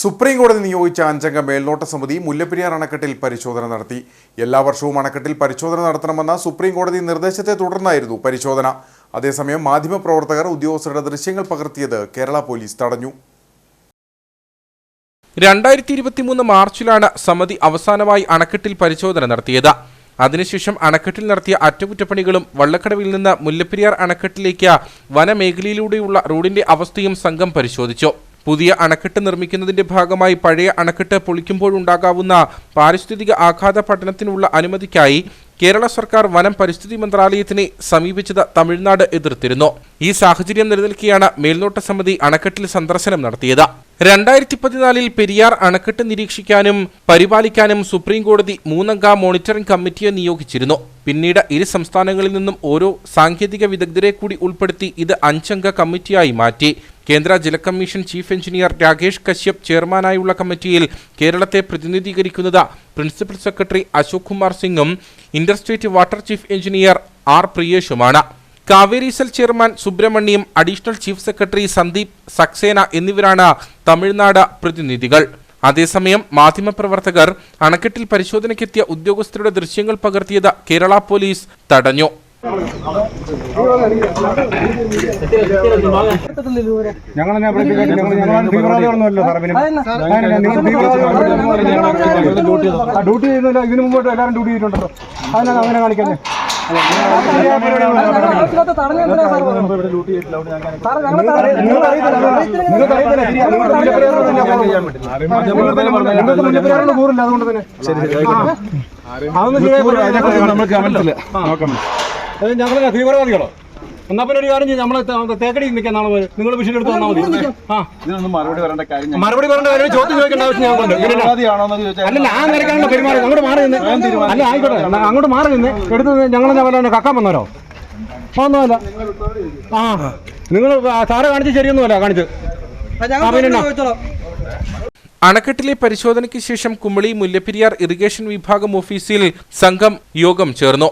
Supreme കോടതി നിയോഗിച്ച അഞ്ചംഗ മേൽനോട്ട സമിതി മുല്ലപ്പെരിയാർ അണക്കെട്ടിൽ പരിശോധന നടത്തി. എല്ലാ വർഷവും അണക്കെട്ടിൽ പരിശോധന നടത്തണമെന്ന സുപ്രീം കോടതി നിർദ്ദേശത്തെ തുടർന്നായിരുന്നു പരിശോധന. അതേസമയം മാധ്യമപ്രവർത്തകർ ഉദ്യോഗസ്ഥരുടെ ദൃശ്യങ്ങൾ പകർത്തിയത് കേരള പോലീസ് തടഞ്ഞു. രണ്ടായിരത്തി ഇരുപത്തിമൂന്ന് മാർച്ചിലാണ് സമിതി അവസാനമായി അണക്കെട്ടിൽ പരിശോധന നടത്തിയത്. അതിനുശേഷം അണക്കെട്ടിൽ നടത്തിയ അറ്റകുറ്റപ്പണികളും വള്ളക്കടവിൽ നിന്ന് മുല്ലപ്പെരിയാർ അണക്കെട്ടിലേക്ക് വനമേഖലയിലൂടെയുള്ള റോഡിന്റെ അവസ്ഥയും സംഘം പരിശോധിച്ചു. പുതിയ അണക്കെട്ട് നിർമ്മിക്കുന്നതിന്റെ ഭാഗമായി പഴയ അണക്കെട്ട് പൊളിക്കുമ്പോഴുണ്ടാകാവുന്ന പാരിസ്ഥിതിക ആഘാത പഠനത്തിനുള്ള അനുമതിക്കായി കേരള സർക്കാർ വനം പരിസ്ഥിതി മന്ത്രാലയത്തിനെ സമീപിച്ചത് തമിഴ്നാട് എതിർത്തിരുന്നു. ഈ സാഹചര്യം നിലനിൽക്കെയാണ് മേൽനോട്ട സമിതി അണക്കെട്ടിൽ സന്ദർശനം നടത്തിയത്. രണ്ടായിരത്തി പതിനാലിൽ പെരിയാർ അണക്കെട്ട് നിരീക്ഷിക്കാനും പരിപാലിക്കാനും സുപ്രീം കോടതി മൂന്നംഗ മോണിറ്ററിംഗ് കമ്മിറ്റിയെ നിയോഗിച്ചിരുന്നു. പിന്നീട് ഇരു സംസ്ഥാനങ്ങളിൽ നിന്നും ഓരോ സാങ്കേതിക വിദഗ്ധരെ കൂടി ഉൾപ്പെടുത്തി ഇത് അഞ്ചംഗ കമ്മിറ്റിയായി മാറ്റി. കേന്ദ്ര ജല commission chief engineer Rakesh Kashyap ചെയർമാനായുള്ള കമ്മിറ്റിയിൽ കേരളത്തെ പ്രതിനിധീകരിക്കുന്നത് പ്രിൻസിപ്പൽ സെക്രട്ടറി അശോക് കുമാർ സിംഗും interstate water chief engineer R പ്രിയേഷുമാണ്. Kaveri cell chairman Subramaniam additional chief secretary Sandeep Saxena എന്നിവരാണ് തമിഴ്നാട് പ്രതിനിധികൾ. അതേസമയം മാധ്യമപ്രവർത്തകർ അണക്കെട്ടിൽ പരിശോധനയ്ക്കെത്തിയ ഉദ്യോഗസ്ഥരുടെ ദൃശ്യങ്ങൾ പകർത്തിയത് കേരള പോലീസ് തടഞ്ഞു. ഡ്യൂട്ടി ചെയ്യുന്നില്ല ഇതിനു മുമ്പോട്ട് എല്ലാവരും ഡ്യൂട്ടി ചെയ്തിട്ടുണ്ടല്ലോ. അതിനാണ് അങ്ങനെ കാണിക്കുന്നത് കൂറില്ല അതുകൊണ്ട് തന്നെ ഞങ്ങൾ തീവ്രവാദികളോ എന്നാ പിന്നെ ഒരു കാര്യം ചെയ്യും നമ്മളെ തേക്കടി നിൽക്കാൻ നാളെ പോലെ നിങ്ങൾ വിഷയം എടുത്ത് വന്നാൽ മതി. ആ. ഇതിനൊന്നും മറുപടി പറയേണ്ട കാര്യം മറുപടി പറഞ്ഞ കാര്യം ചോദ്യം ചോദിക്കേണ്ട ആവശ്യം ഞാൻ അല്ലല്ല ആ നിരക്കാണല്ലോ പെരുമാറി അങ്ങോട്ട് മാറി നിന്ന്. അല്ല ആയിക്കോട്ടെ. അങ്ങോട്ട് മാറി നിന്ന് എടുത്ത് ഞങ്ങളെന്നാ വല്ല കക്കാൻ വന്നവരോ? ഒന്നുമല്ല ആ. നിങ്ങൾ സാറ് കാണിച്ച് ശരിയൊന്നുമല്ല കാണിച്ച്. അണക്കെട്ടിലെ പരിശോധനയ്ക്ക് ശേഷം കുമളി മുല്ലപ്പെരിയാർ ഇറിഗേഷൻ വിഭാഗം ഓഫീസിൽ സംഘം യോഗം ചേർന്നു.